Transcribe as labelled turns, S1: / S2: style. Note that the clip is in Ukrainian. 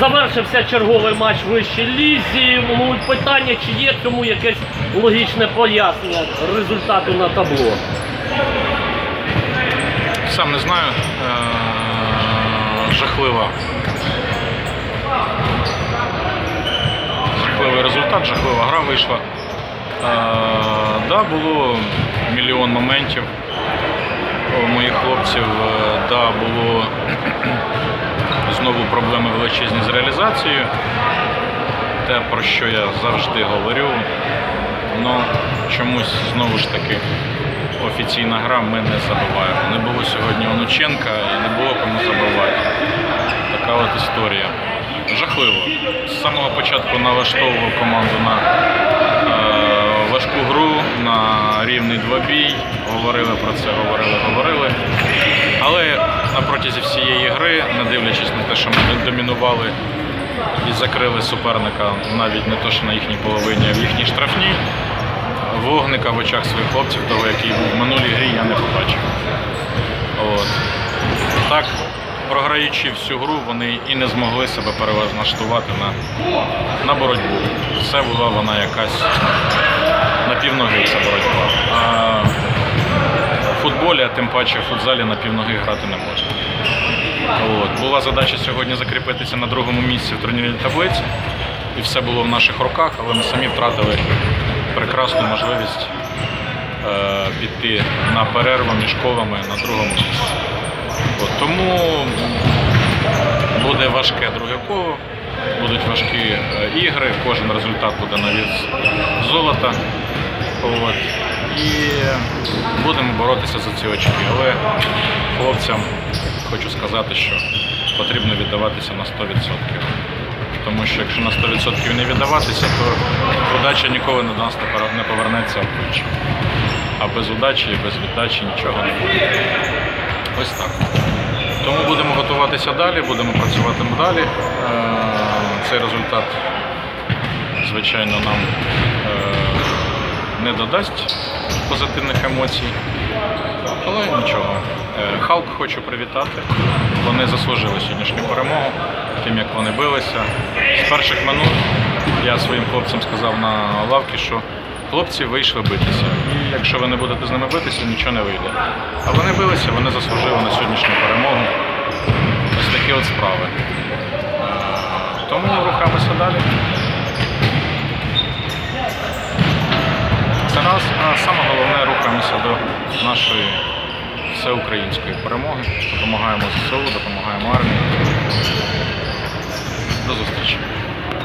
S1: Завершився черговий матч в вищій лізі. Питання, чи є цьому якесь логічне пояснення результату на табло.
S2: Сам не знаю. Е, Жахлива. Жахливий результат, жахлива гра вийшла. Е, Да, було мільйон моментів у моїх хлопців. Е, Да, було знову проблеми величезні з реалізацією. Те, про що я завжди говорю. Ну, чомусь знову ж таки офіційна гра ми не забиваємо. Не було сьогодні Онученка і не було кому забивати. Така от історія. Жахливо. З самого початку налаштовував команду на е, важку гру, на рівний двобій. Говорили про це, говорили, говорили. Але на протязі всієї гри, що ми домінували і закрили суперника навіть не то, що на їхній половині, а в їхній штрафній, вогника в очах своїх хлопців, того, який був в минулій грі, я не побачив. От. Так, програючи всю гру, вони і не змогли себе перелаштувати на, на боротьбу. Це була вона якась напівноги ця боротьба. А в футболі, а тим паче в футзалі на півноги грати не можна. От. Була задача сьогодні закріпитися на другому місці в турнірній таблиці. І все було в наших руках, але ми самі втратили прекрасну можливість е, піти на перерву між колами на другому місці. От, тому буде важке друге коло, будуть важкі е, ігри, кожен результат буде на віз золота. От. І будемо боротися за ці очки. Але хлопцям хочу сказати, що потрібно віддаватися на 100%. Тому що якщо на 100% не віддаватися, то удача ніколи до нас не повернеться обличчя. А без удачі і без віддачі нічого не буде. Ось так. Тому будемо готуватися далі, будемо працювати далі. Е, Цей результат, звичайно, нам е, не додасть позитивних емоцій. Але нічого. Е, Халк хочу привітати. Вони заслужили сьогоднішню перемогу, тим як вони билися. З перших минут я своїм хлопцям сказав на лавці, що хлопці вийшли битися. І якщо ви не будете з ними битися, нічого не вийде. А вони билися, вони заслужили на сьогоднішню перемогу. Ось такі от справи. Е, Тому рухаємося далі. Це нас, а саме головне рухаємося до нашої всеукраїнської перемоги. Допомагаємо ЗСУ, допомагаємо армії. До зустрічі.